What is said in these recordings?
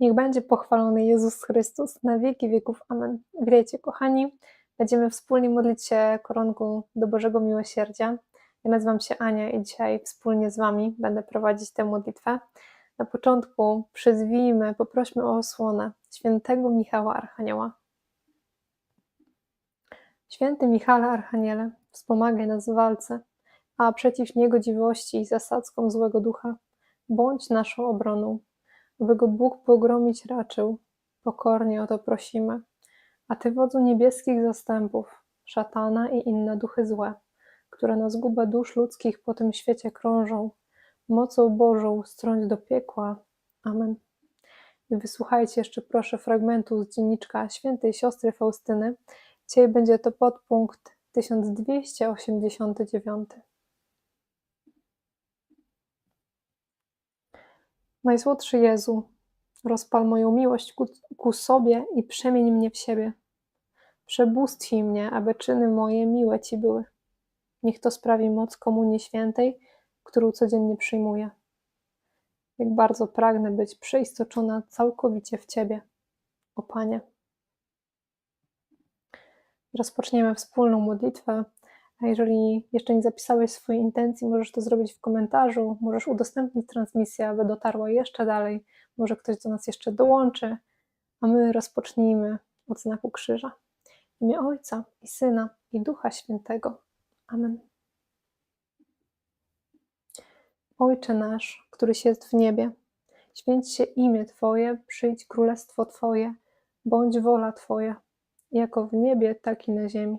Niech będzie pochwalony Jezus Chrystus na wieki wieków. Amen. Witajcie, kochani. Będziemy wspólnie modlić się koronką do Bożego Miłosierdzia. Ja nazywam się Ania i dzisiaj wspólnie z Wami będę prowadzić tę modlitwę. Na początku przyzwijmy, poprośmy o osłonę świętego Michała Archanioła. Święty Michale Archaniele, wspomagaj nas w walce, a przeciw niegodziwości i zasadzkom złego ducha bądź naszą obroną by go Bóg pogromić raczył. Pokornie o to prosimy. A Ty, wodzu niebieskich zastępów, szatana i inne duchy złe, które na zgubę dusz ludzkich po tym świecie krążą, mocą Bożą strąć do piekła. Amen. I wysłuchajcie jeszcze proszę fragmentu z dzienniczka świętej siostry Faustyny. Dzisiaj będzie to podpunkt 1289. Najsłodszy Jezu, rozpal moją miłość ku, ku sobie i przemień mnie w siebie. Przebóstwij mnie, aby czyny moje miłe Ci były. Niech to sprawi moc Komunii Świętej, którą codziennie przyjmuję. Jak bardzo pragnę być przeistoczona całkowicie w Ciebie, o Panie. Rozpoczniemy wspólną modlitwę. A jeżeli jeszcze nie zapisałeś swojej intencji, możesz to zrobić w komentarzu, możesz udostępnić transmisję, aby dotarła jeszcze dalej. Może ktoś do nas jeszcze dołączy, a my rozpocznijmy od znaku krzyża. W imię Ojca i Syna i Ducha Świętego. Amen. Ojcze nasz, któryś jest w niebie, święć się imię Twoje, przyjdź królestwo Twoje, bądź wola Twoja, jako w niebie, tak i na ziemi.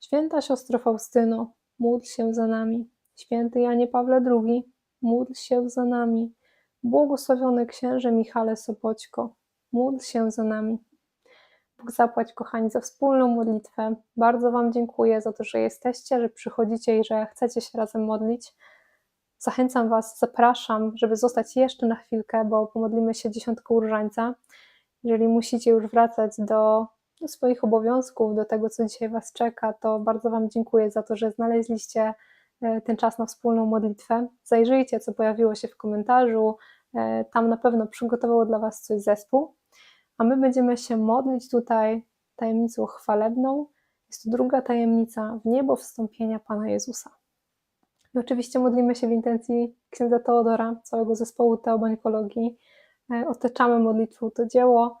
Święta siostro Faustyno, módl się za nami. Święty Janie Pawle II, módl się za nami. Błogosławiony księże Michale Sopoćko, módl się za nami. Bóg zapłać, kochani, za wspólną modlitwę. Bardzo Wam dziękuję za to, że jesteście, że przychodzicie i że chcecie się razem modlić. Zachęcam Was, zapraszam, żeby zostać jeszcze na chwilkę, bo pomodlimy się dziesiątką różańca. Jeżeli musicie już wracać do, do swoich obowiązków, do tego, co dzisiaj Was czeka, to bardzo Wam dziękuję za to, że znaleźliście e, ten czas na wspólną modlitwę. Zajrzyjcie, co pojawiło się w komentarzu. E, Tam na pewno przygotował dla Was coś zespół. A my będziemy się modlić tutaj tajemnicą chwalebną. Jest to druga tajemnica w niebo wstąpienia Pana Jezusa. I oczywiście modlimy się w intencji księdza Teodora, całego zespołu teobańkologii. E, Otaczamy modlitwą to dzieło,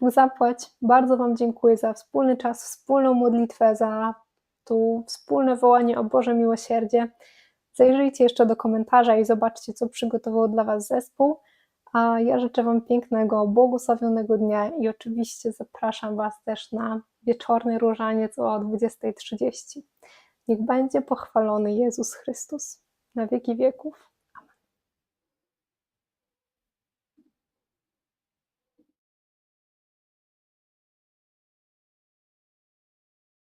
Zapłać. Bardzo Wam dziękuję za wspólny czas, wspólną modlitwę, za tu wspólne wołanie o Boże miłosierdzie. Zajrzyjcie jeszcze do komentarza i zobaczcie, co przygotował dla Was zespół. A ja życzę Wam pięknego, błogosławionego dnia i oczywiście zapraszam Was też na wieczorny różaniec o 20.30. Niech będzie pochwalony Jezus Chrystus na wieki wieków.